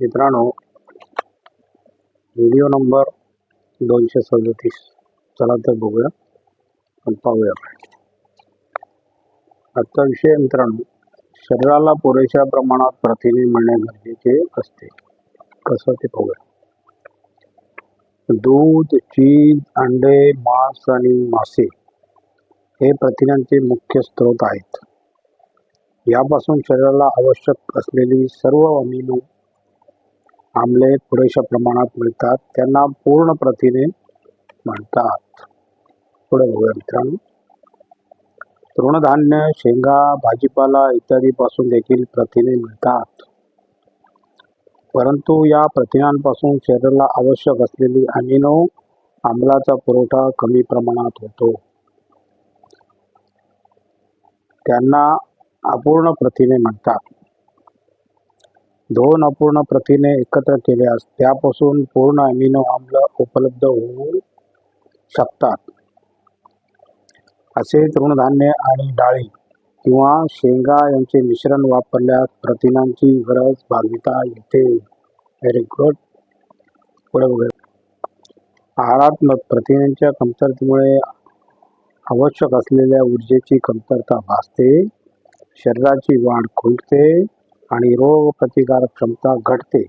मित्रांनो video number दोनशे सदतीस. चला तर बघूया. आणि पाहूया. आजचा विषय मित्रांनो शरीराला पुरेशा प्रमाणात प्रथिने मिळणे गरजेचे असते. कसं ते पाहूया. दूध चीज अंडे मांस आणि मासे हे प्रथिनांचे मुख्य स्रोत आहेत. यापासून शरीराला आवश्यक असलेली सर्व अमिनो आम्ले पुरेशा प्रमाणात मिळतात. त्यांना पूर्ण प्रथिने म्हणतात. पुढे बघूया मित्रांनो. तृणधान्य शेंगा भाजीपाला इत्यादीपासून देखील प्रथिने मिळतात. परंतु या प्रथिनांपासून शरीराला आवश्यक असलेली अमिनो आम्लाचा पुरवठा कमी प्रमाणात होतो. त्यांना अपूर्ण प्रथिने म्हणतात. दोन अपूर्ण प्रथिने एकत्र केल्यास त्यापासून पूर्ण अमिनो आम्ल उपलब्ध होऊ शकतात. असे तृणधान्य आणि डाळी किंवा शेंगा यांचे मिश्रण वापरल्यास प्रथिनांची गरज भागविता येते. व्हेरी गुड पुढे बघूया. आहारात प्रथिनांच्या कमतरतेमुळे आवश्यक असलेल्या ऊर्जेची कमतरता भासते. शरीराची वाढ खुंटते आणि रोगप्रतिकारक क्षमता घटते.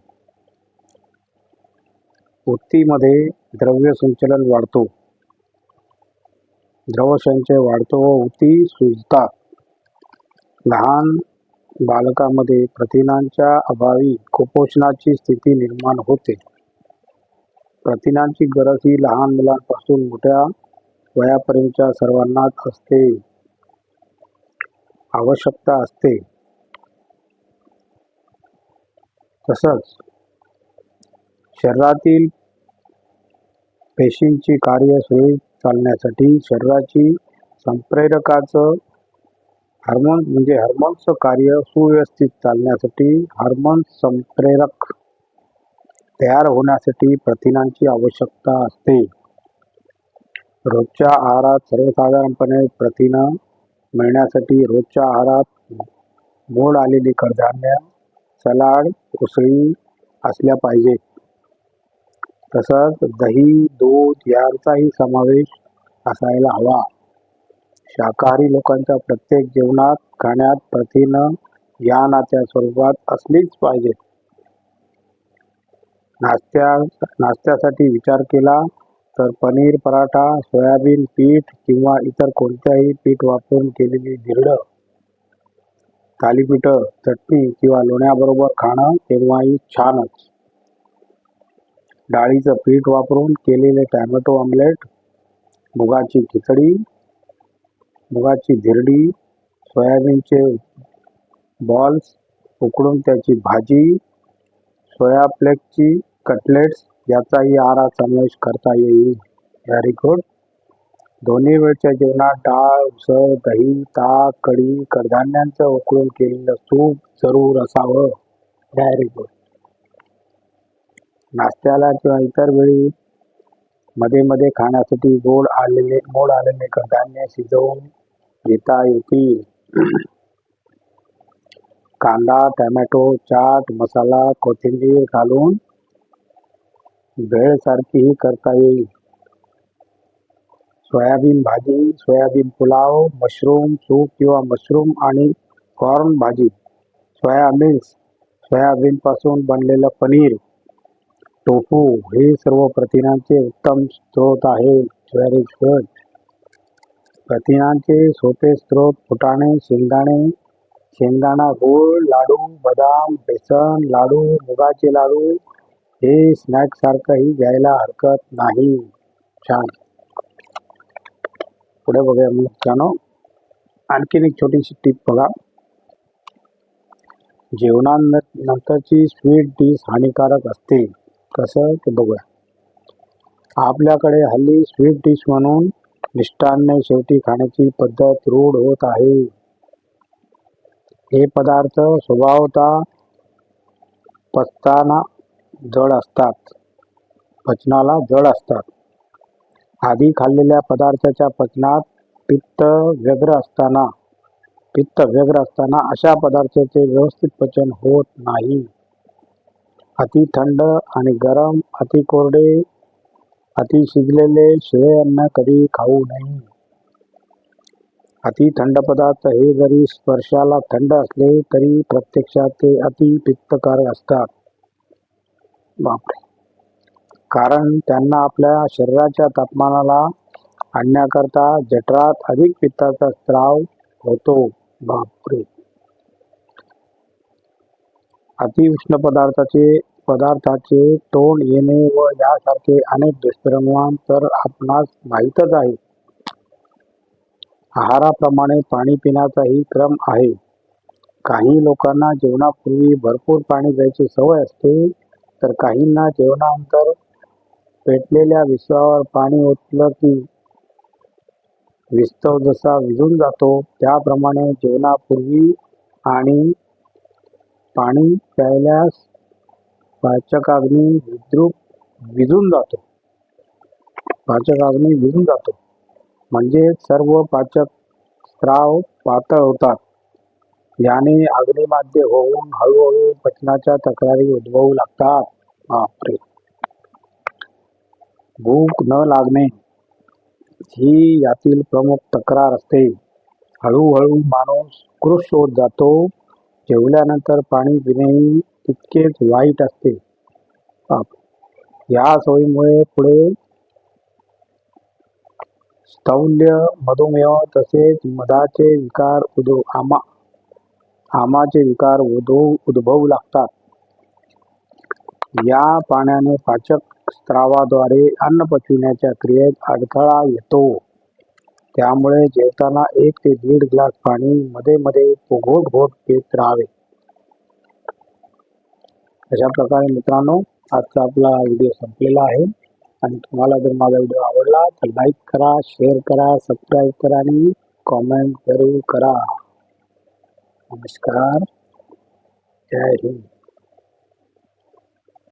उत्तीमध्ये द्रव्य संचलन वाढतो. द्रवसंचय वाढतो व ऊती सुजतात लहान बालकामध्ये प्रथिनांच्या अभावी कुपोषणाची स्थिती निर्माण होते. प्रथिनांची गरज ही लहान मुलांपासून मोठ्या वयापर्यंतच्या सर्वांनाच असते. आवश्यकता असते. तसंच शरीरातील पेशींची कार्य सुरळीत चालण्यासाठी शरीराची संप्रेरकाचं हार्मोन म्हणजे हार्मोन्सचं कार्य सुव्यवस्थित चालण्यासाठी हार्मोन संप्रेरक तयार होण्यासाठी प्रथिनांची आवश्यकता असते. रोजच्या आहारात सर्वसाधारणपणे प्रथिनं मिळण्यासाठी रोजच्या आहारात मोड आलेली कडधान्य सलाड उसळी असल्या पाहिजेत तसंच दही दूध यांचाही समावेश असायला हवा. शाकाहारी लोकांच्या प्रत्येक जेवणात खाण्यात प्रथिनं या नात्या स्वरूपात असलीच पाहिजेत नाश्त्या नाश्त्यासाठी विचार केला तर पनीर पराठा सोयाबीन पीठ किंवा इतर कोणत्याही पीठ वापरून केलेली धिरडं थालीपीठं चटणी किंवा लोण्याबरोबर खाणं तेव्हाही छानच. डाळीचं पीठ वापरून केलेले टॅमॅटो ऑमलेट मुगाची खिचडी मुगाची धिरडी सोयाबीनचे बॉल्स उकडून त्याची भाजी सोया फ्लेक्सची कटलेट्स याचाही आरा समावेश करता येईल. व्हेरी गुड दोन्ही वेळच्या जेवणात डाळ उसळ दही ताक कढी कडधान्यांचं उकळून केलेलं सूप जरूर असावं. व्हेरी गुड नाश्त्याला किंवा इतर वेळी मध्ये मध्ये खाण्यासाठी गोड आलेले मोड आलेले कडधान्य शिजवून घेता येतील. कांदा टॅमॅटो चाट मसाला कोथिंबीर घालून भेळसारखीही करता येईल. सोयाबीन भाजी सोयाबीन पुलाव मशरूम सूप किंवा मशरूम आणि कॉर्न भाजी सोया मिल्स सोयाबीनपासून बनलेलं पनीर टोफू हे सर्व प्रथिनांचे उत्तम स्रोत आहे. व्हेरी प्रथिनांचे सोपे स्रोत फुटाणे शेंगदाणे शेंगदाणा गूळ लाडू बदाम बेसन लाडू मुगाचे लाडू हे स्नॅक्ससारखंही घ्यायला हरकत नाही. छान. पुढे बघूया मित्रांनो. आणखीन एक छोटीशी टीप बघा. जेवणानंतरची स्वीट डिश हानिकारक असते कसं ते बघूया. आपल्याकडे हल्ली स्वीट डिश म्हणून मिष्टान्न शेवटी खाण्याची पद्धत रूढ होत आहे. हे पदार्थ स्वभावता पचताना जड असतात. पचनाला जड असतात. आधी खाल्लेल्या पदार्थाच्या पचनात पित्त व्यग्र असताना पित्त व्यग्र असताना अशा पदार्थाचे व्यवस्थित पचन होत नाही. अति थंड आणि गरम अति कोरडे अति शिजलेले शिळे अन्न कधी खाऊ नये. अति थंड पदार्थ हे जरी स्पर्शाला थंड असले तरी प्रत्यक्षात ते अति पित्तकारक असतात. बापरे! कारण त्यांना आपल्या शरीराच्या तापमानाला आणण्याकरता जठरात अधिक पित्ताचा स्त्राव होतो. बापरे! अतिउष्ण पदार्थाचे पदार्थाचे तोंड येणे व यासारखे अनेक दुष्परिणाम तर आपणास माहीतच आहे. आहाराप्रमाणे पाणी पिण्याचाही क्रम आहे. काही लोकांना जेवणापूर्वी भरपूर पाणी प्यायची सवय असते तर काहींना जेवणानंतर पेटलेल्या विश्वावर पाणी ओतलं की विस्तव जसा विझून जातो त्याप्रमाणे जेवणापूर्वी आणि पाणी प्यायल्यास पाचकाग्नी विद्रुप विझून जातो. पाचकाग्नी विझून जातो. म्हणजे सर्व पाचक स्त्राव पातळ होतात. याने अग्निमाद्य होऊन हळूहळू पचनाच्या तक्रारी उद्भवू लागतात. बापरे! भूक न लागणे ही यातील प्रमुख तक्रार असते. हळूहळू माणूस कृष होत जातो. जेवल्यानंतर पाणी पिणेही तितकेच वाईट असते. या सोयीमुळे पुढे स्थौल्य मधुमेह तसेच मधाचे विकार उद्भव आमा आमाचे विकार उद्भवू उद्भवू लागतात. या पाण्याने पाचक स्त्रावाद्वारे अन्न पचविण्याच्या क्रियेत अडथळा येतो. त्यामुळे जेवताना एक ते दीड ग्लास पाणी मध्ये मध्ये घोट घोट पित राहावे. अशा प्रकारे मित्रांनो आजचा आपला व्हिडिओ संपलेला आहे. आणि तुम्हाला जर माझा व्हिडिओ आवडला तर लाईक करा शेअर करा सबस्क्राईब करा आणि कॉमेंट जरूर करा. नमस्कार. जय हिंद.